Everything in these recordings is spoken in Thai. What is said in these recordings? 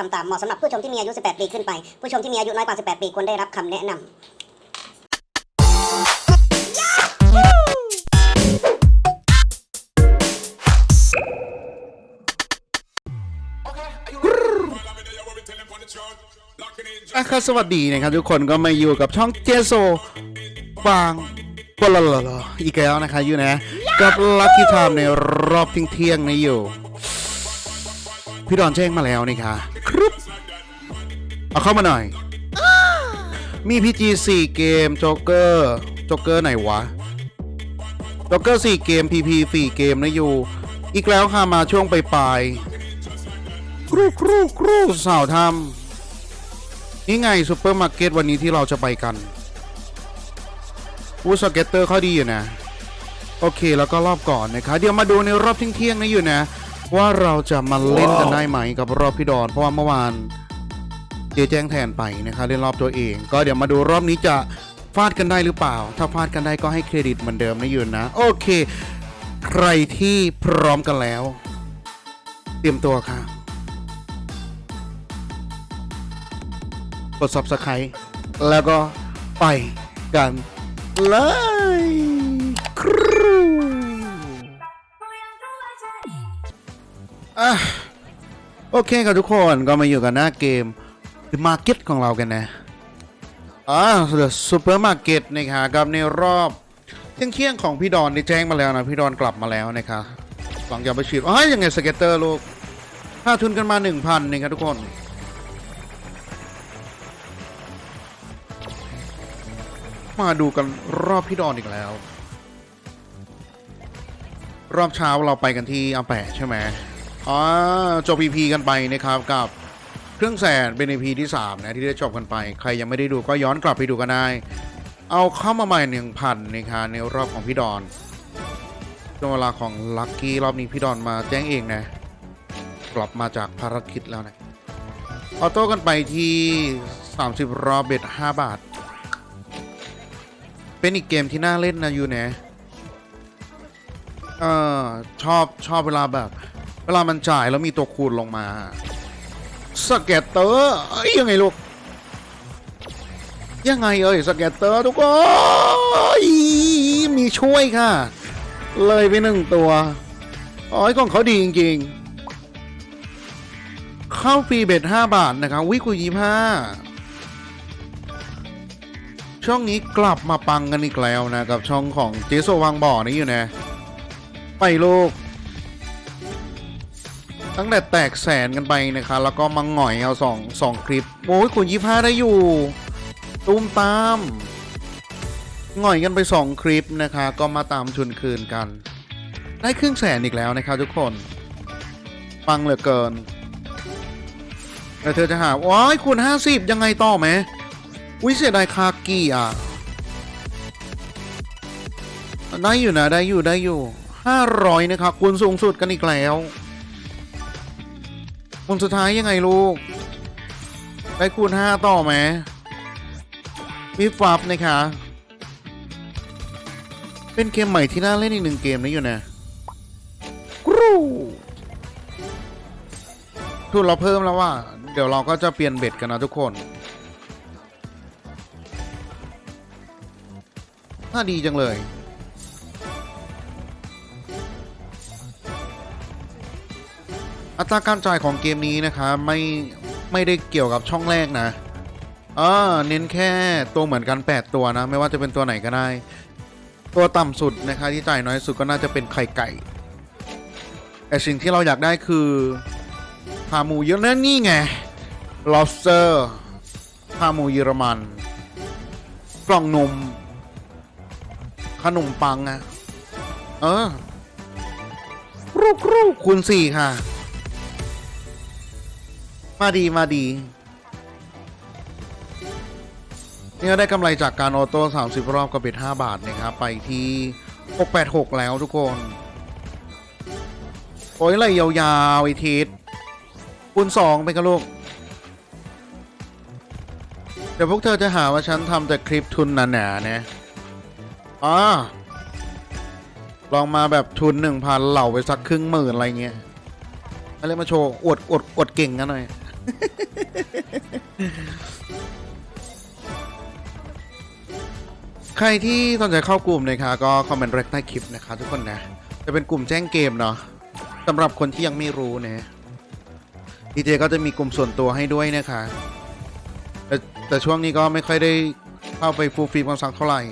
ทำตามเหมาะสำหรับผู้ชมที่มีอายุ 18 ปีขึ้นไป ผู้ชมที่มีอายุน้อยกว่า 18 ปีควรได้รับคำแนะนำอะครับสวัสดีนะครับทุกคนก็มาอยู่กับช่องเจโซบางปลลลอีกแล้วนะคะอยู่นะกับลัคกี้ไทม์ในรอบเที่ยงๆนะอยู่ พี่ดอนแจ้งมาแล้วนี่ค่ะ ครึบเอาเข้ามาหน่อย มีพีจีสี่เกมโจ๊กเกอร์โจ๊กเกอร์ไหนวะโจ๊กเกอร์สี่เกมพีพีสี่เกมนะอยู่ อีกแล้วค่ะมาช่วงปลายๆครูครูครูสาวทำนี่ไงซูเปอร์มาร์เก็ตวันนี้ที่เราจะไปกันวูสเก็ตเตอร์เขาดีอยู่นะ โอเคแล้วก็รอบก่อนนะคะ เดี๋ยวมาดูในรอบเที่ยงๆนะอยู่นะ ว่าเราจะมาเล่นกันได้ไหมกับรอบพี่ดอน เพราะว่าเมื่อวานเจแจ้งแทนไปนะคะเล่นรอบตัวเอง ก็เดี๋ยวมาดูรอบนี้จะฟาดกันได้หรือเปล่า ถ้าฟาดกันได้ก็ให้เครดิตเหมือนเดิมนะยู่นะ โอเค ใครที่พร้อมกันแล้ว เตรียมตัวค่ะ กด subscribe แล้วก็ไปกันเลย อะโอเคครับทุกคนก็มาอยู่กันหน้าเกม The Market ของเรากันนะอ่า The Supermarket นะครับกับในรอบเที่ยงเที่ยงของพี่ดอนได้แจ้งมาแล้วนะพี่ดอนกลับมาแล้วนะครับหลังจากไปฉีดอ๋อยังไงสเก็ตเตอร์ลูกค่าทุนกันมา 1,000นะครับทุกคนมาดูกันรอบพี่ดอนอีกแล้ว รอบเช้าเราไปกันที่อาแปะใช่ไหม อ๋อจบ EP กันไปนะครับกับเครื่องแสนเป็น EP ที่3นะที่ได้จบกันไป ใครยังไม่ได้ดูก็ย้อนกลับไปดูกันได้ เอาเข้ามาใหม่หนึ่งพันนะครับในรอบของพี่ดอนช่วงเวลาของลัคกี้รอบนี้พี่ดอนมาแจ้งเองนะ กลับมาจากภารกิจแล้วนะออโต้กันไปที่ 30 รอบเบ็ด5บาท เป็นอีกเกมที่น่าเล่นนะยูนะเออชอบชอบเวลาแบบ วลามันจ่ายแล้วมีตัวคูณลงมาสเก็ตเตอร์อยังไงลูก ยังไงเอ้ยสเก็ตเตอร์ทุกคนมีช่วยค่ะ เลยไปหนึ่งตัวอ๋อของเขาดีจริงๆ เข้าฟรีเบ็ด5บาทนะครับวิคุยี่ห้าช่องนี้กลับมาปังกันอีกแล้วนะ กับช่องของเจโซวางบ่อนี่อยู่นะ ไปลูก ตั้งแต่แตกแสนกันไปนะคะ แล้วก็มาหง่อยเอาสองสองคลิปโอ้ยคุณยี่ห้าได้อยู่ตูมตามหง่อยกันไปสองคลิปนะคะ ก็มาตามชุนคืนกัน ได้ครึ่งแสนอีกแล้วนะครับทุกคนปังเหลือเกินแล้วเธอจะหาว้ายคุณห้าสิบยังไงต่อไหมอุ้ยเสียดายคากี้อะ ได้อยู่นะ ได้อยู่ได้อยู่ห้าร้อยนะครับคูณสูงสุดกันอีกแล้ว คูณสุดท้ายยังไงลูก ได้คูณห้าต่อไหมวิบวับนะคะ เป็นเกมใหม่ที่น่าเล่นอีกหนึ่งเกมนะอยู่นะกรูทุนเราเพิ่มแล้วว่า เดี๋ยวเราก็จะเปลี่ยนเบ็ดกันนะทุกคนน่าดีจังเลย อัตราการจ่ายของเกมนี้นะคะไม่ไม่ได้เกี่ยวกับช่องแรกนะอ่าเน้นแค่ตัวเหมือนกัน 8 ตัวนะ ไม่ว่าจะเป็นตัวไหนก็ได้ ตัวต่ำสุดนะคะที่จ่ายน้อยสุดก็น่าจะเป็นไข่ไก่แต่สิ่งที่เราอยากได้คือพาหมูเยอะนั่นนี่ไง lobster พาหมูเยอรมัน กล่องนม ขนมปังอะเออรูครูคูณสี่ค่ะ มาดีมาดี นี่ก็ได้กำไรจากการออโต้30 รอบก็เบ็ด5บาทนะครับ ไปที่ 686 แล้วทุกคน โอ้ยไหลยาวๆไอทีสคูณ2ไปกันลูก เดี๋ยวพวกเธอจะหาว่าฉันทำแต่คลิปทุนหนาๆนะอ่าลองมาแบบทุนหนึ่งพันเหล่าไปสักครึ่งหมื่นอะไรเงี้ยอะไรมาโชว์อวดอวดอวดเก่งกันหน่อย ใครที่สนใจเข้ากลุ่มนะคะก็คอมเมนต์แรกใต้คลิปนะคะ ทุกคนนะ จะเป็นกลุ่มแจ้งเกมเนาะสำหรับคนที่ยังไม่รู้นะดีเจก็จะมีกลุ่มส่วนตัวให้ด้วยนะคะแต่แต่ช่วงนี้ก็ไม่ค่อยได้เข้าไปฟูลฟิล์มกันสักเท่าไหร่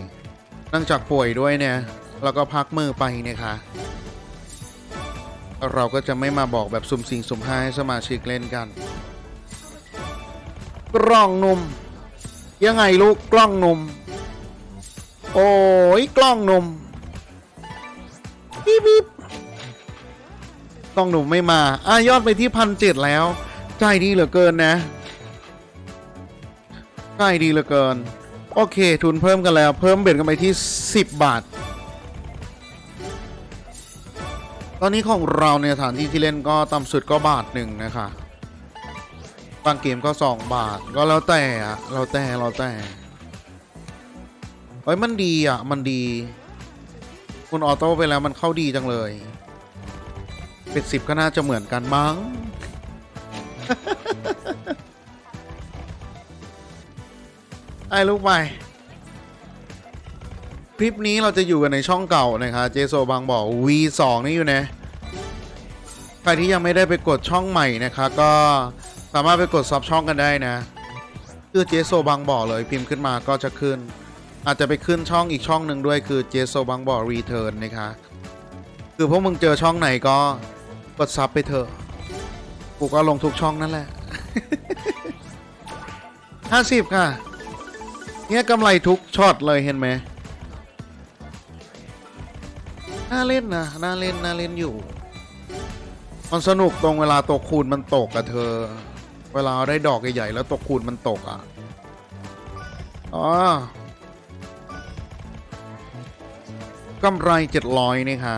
เนื่องจากป่วยด้วยเนี่ยแล้วก็พักมือไปนะคะ เราก็จะไม่มาบอกแบบสุ่มสี่สุ่มห้าให้สมาชิกเล่นกัน กล้องหนุ่มยังไงลูกกล้องหนุ่มโอ้ยกล้องหนุ่มบีบบีบกล้องหนุ่มไม่มาอะยอดไปที่พันเจ็ดแล้ว ใจดีเหลือเกินนะใจดีเหลือเกิน โอเค ทุนเพิ่มกันแล้ว เพิ่มเบ็ดกันไปที่ 10 บาท ตอนนี้ของเราในสถานที่ที่เล่นก็ต่ำสุดก็บาทหนึ่งนะคะ บางเกมก็ 2 บาท ก็แล้วแต่อะเราแต่เราแต่เฮ้ยมันดีอะ มันดี คุณออโต้ไปแล้วมันเข้าดีจังเลยเป็นสิบก็น่าจะเหมือนกันมั้ง ไอ้ลูกไปคลิปนี้เราจะอยู่กันในช่องเก่านะคะเจโซบางบอก V2 นี่อยู่นะ ใครที่ยังไม่ได้ไปกดช่องใหม่นะคะก็ สามารถไปกดซับช่องกันได้นะคือเจโซบางบอกเลยพิมพ์ขึ้นมาก็จะขึ้น อาจจะไปขึ้นช่องอีกช่องหนึ่งด้วยคือเจโซบางบอกรีเทิร์นนะคะคือพวกมึงเจอช่องไหนก็กดซับไปเถอะกูก็ลงทุกช่องนั่นแหละห้าสิบค่ะ เนี่ยกำไรทุกช็อตเลยเห็นไหมน่าเล่นนะน่าเล่นน่าเล่นอยู่ มันสนุกตรงเวลาตกคูณมันตกอะเธอ เวลาได้ดอกใหญ่ๆแล้วตกคูณมันตกอะอ๋อกำไรเจ็ดร้อยนี่ค่ะ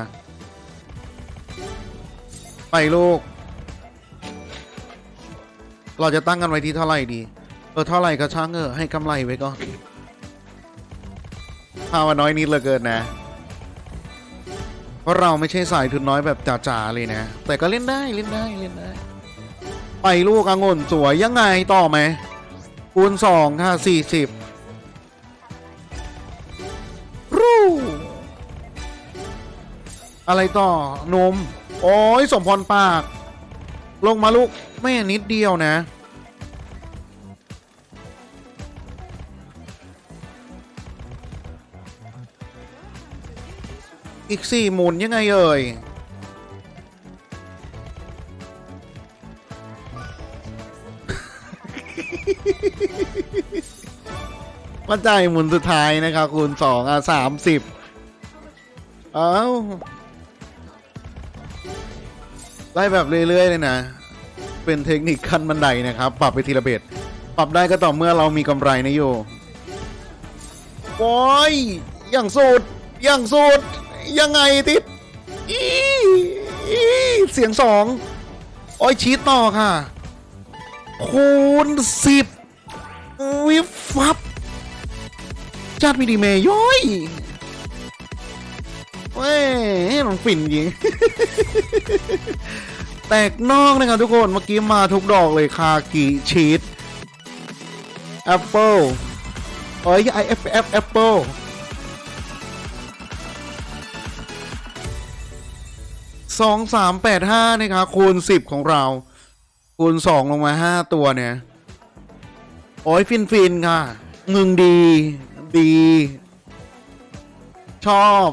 ไปลูก เราจะตั้งกันไว้ที่เท่าไหร่ดี เออ เท่าไหร่ก็ช่างเออะให้กำไรไว้ก่อนพาว่าน้อยนิดเหลือเกินนะ เพราะเราไม่ใช่สายทุนน้อยแบบจ๋าๆเลยนะ แต่ก็เล่นได้เล่นได้เล่นได้ ไปลูกองุ่นสวยยังไงต่อไหมคูณสองค่ะสี่สิบรูอะไรต่อนม โอ้ยสมพรปาก ลงมาลูกแม่นิดเดียวนะอีกสี่หมุนยังไงเอ่ย มาจ่ายหมุนสุดท้ายนะครับคูณสองอะสามสิบเอ้าไล่แบบเรื่อยๆเลยนะ เป็นเทคนิคขั้นบันไดนะครับ ปรับไปทีละเบ็ดปรับได้ก็ต่อเมื่อเรามีกำไรนะโยโอ้ยอย่างสุดอย่างสุดยังไงทิศอีอีเสียงสองโอ้ยชีตต่อค่ะ คูณสิบวิฟับ จัดมีดีเมย์ย้อยเว้ยมันฝิ่นจริง แตกนอกนะครับทุกคน เมื่อกี้มาทุกดอกเลยคากิชีสแอปเปิลเอ้ยไอเอฟเอฟแอปเปิลสองสามแปดห้านะครับคูณสิบของเรา คูณสองลงมาห้าตัวเนี่ย โอ้ยฟินฟินค่ะงึงดี ดี ชอบ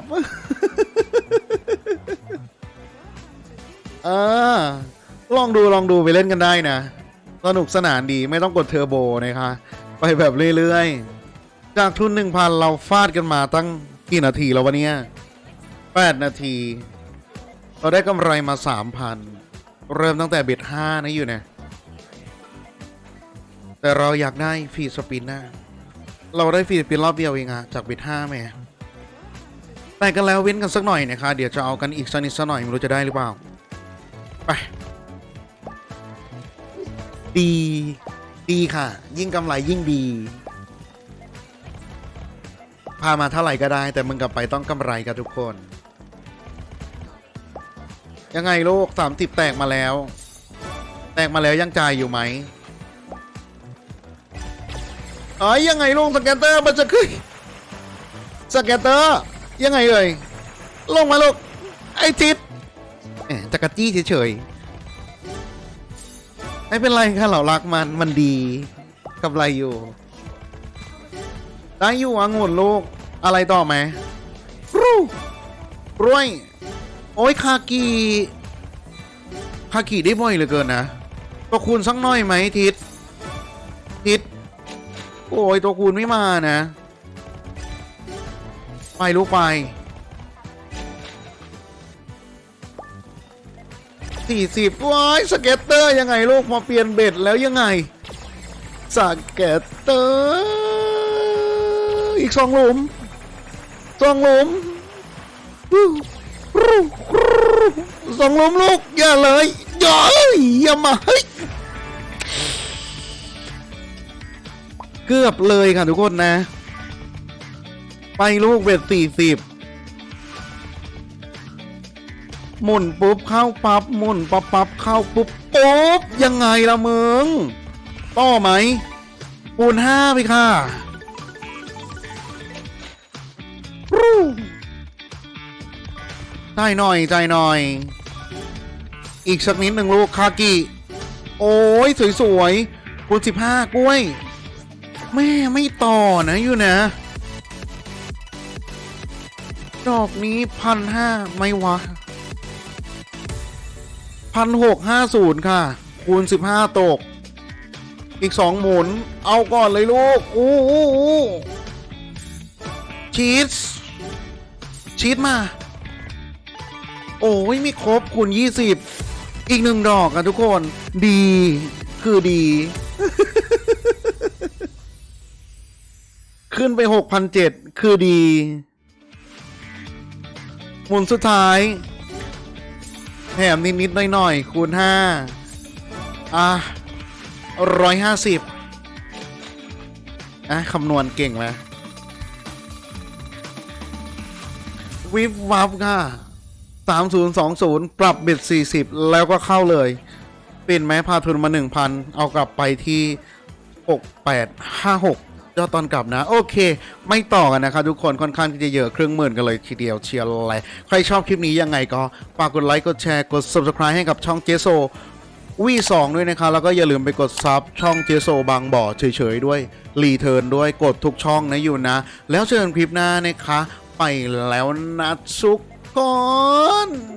เออ ลองดูลองดูไปเล่นกันได้นะ สนุกสนานดีไม่ต้องกดเทอร์โบนะคะ ไปแบบเรื่อยๆ จากทุนหนึ่งพันเราฟาดกันมาตั้งกี่นาทีแล้ววะเนี่ยแปดนาที เราได้กำไรมาสามพันเริ่มตั้งแต่เบ็ดห้านะอยู่เนี่ยแต่เราอยากได้ฟรีสปินนะ เราได้ฟรีสปินรอบเดียวเองอะจากเบ็ดห้าแม่แต่กันแล้วเว้นกันสักหน่อยนะคะเดี๋ยวจะเอากันอีกสักนิดสักหน่อยไม่รู้จะได้หรือเปล่า ไป ดี ดีค่ะ ยิ่งกำไรยิ่งดี พามาเท่าไหร่ก็ได้ แต่มึงกลับไปต้องกำไรกับทุกคน ยังไงโลกสามสิบแตกมาแล้ว แตกมาแล้วยังจ่ายอยู่ไหม เอ้ยยังไงลงสแกนเตอร์มันจะขึ้นสแกนเตอร์ยังไงเอ่ยลงมาลูกไอ้จิตแหมจักรจี้เฉยๆไม่เป็นไรค่ะเรารักมันมันดีกับไรอยู่ได้อยู่อ่งุ่นลูกอะไรต่อไหมรูรวย โอ้ยคากีคากีได้บ่อยเหลือเกินนะตัวคูณสักหน่อยไหมทิศ อ้ยตัวคูณไม่มานะ ไปลูกไปสี่สิบว้ายสเก็ตเตอร์ยังไงลูกมาเปลี่ยนเบ็ดแล้วยังไงสเก็ตเตอร์อีกสองหลุมสองหลุมสองหลุมลูกอย่าเลยอย่าอยอย่ามาเฮ้ย เกือบเลยค่ะทุกคนนะ ไปลูกเบ็ดสี่สิบหมุนปุ๊บเข้าปับ๊บหมุนปับปับเข้าปุ๊บปุ๊บยังไงล่ะมึงต่อไหมปูนห้าไปค่ะรูได้หน่อยใจหน่อย อีกสักนิดหนึ่งลูกคากิ โอ้ย สวยๆคูณสิบห้ากล้วย แม่ไม่ต่อนะอยู่นะ ดอกนี้พันห้าไม่วะพันหกห้าศูนย์ค่ะ คูณสิบห้าตก อีกสองหมุน เอาก่อนเลยลูก อู้อู้อู้ชีสชีสมา โอ้ยไม่ครบคูณยี่สิบอีกหนึ่งดอกอะทุกคน ดี คือดี ขึ้นไปหกพันเจ็ดคือดี หมุนสุดท้ายแถมนิด ๆ หน่อย ๆ คูณห้าอะร้อยห้าสิบอะ คำนวณเก่งไหมวิบวับค่ะสามศูนย์สองศูนย์ปรับเบ็ดสี่สิบแล้วก็เข้าเลย เป็นไหมพาทุนมาหนึ่งพันเอากลับไปที่หกแปดห้าหก ยอดตอนกลับนะ โอเค ไม่ต่อกันนะครับทุกคนค่อนข้างที่จะเยอะเครื่องหมื่นกันเลยทีเดียวเชียร์อะไรใครชอบคลิปนี้ยังไงก็ฝากกดไลค์กดแชร์กด subscribe ให้กับช่องเจโซวีสองด้วยนะครับแล้วก็อย่าลืมไปกดซับช่องเจโซบางบ่อเฉยๆด้วยรีเทิร์นด้วยกดทุกช่องนะอยู่นะ แล้วเจอกันคลิปหน้านะคะ ไปแล้วนะทุกคน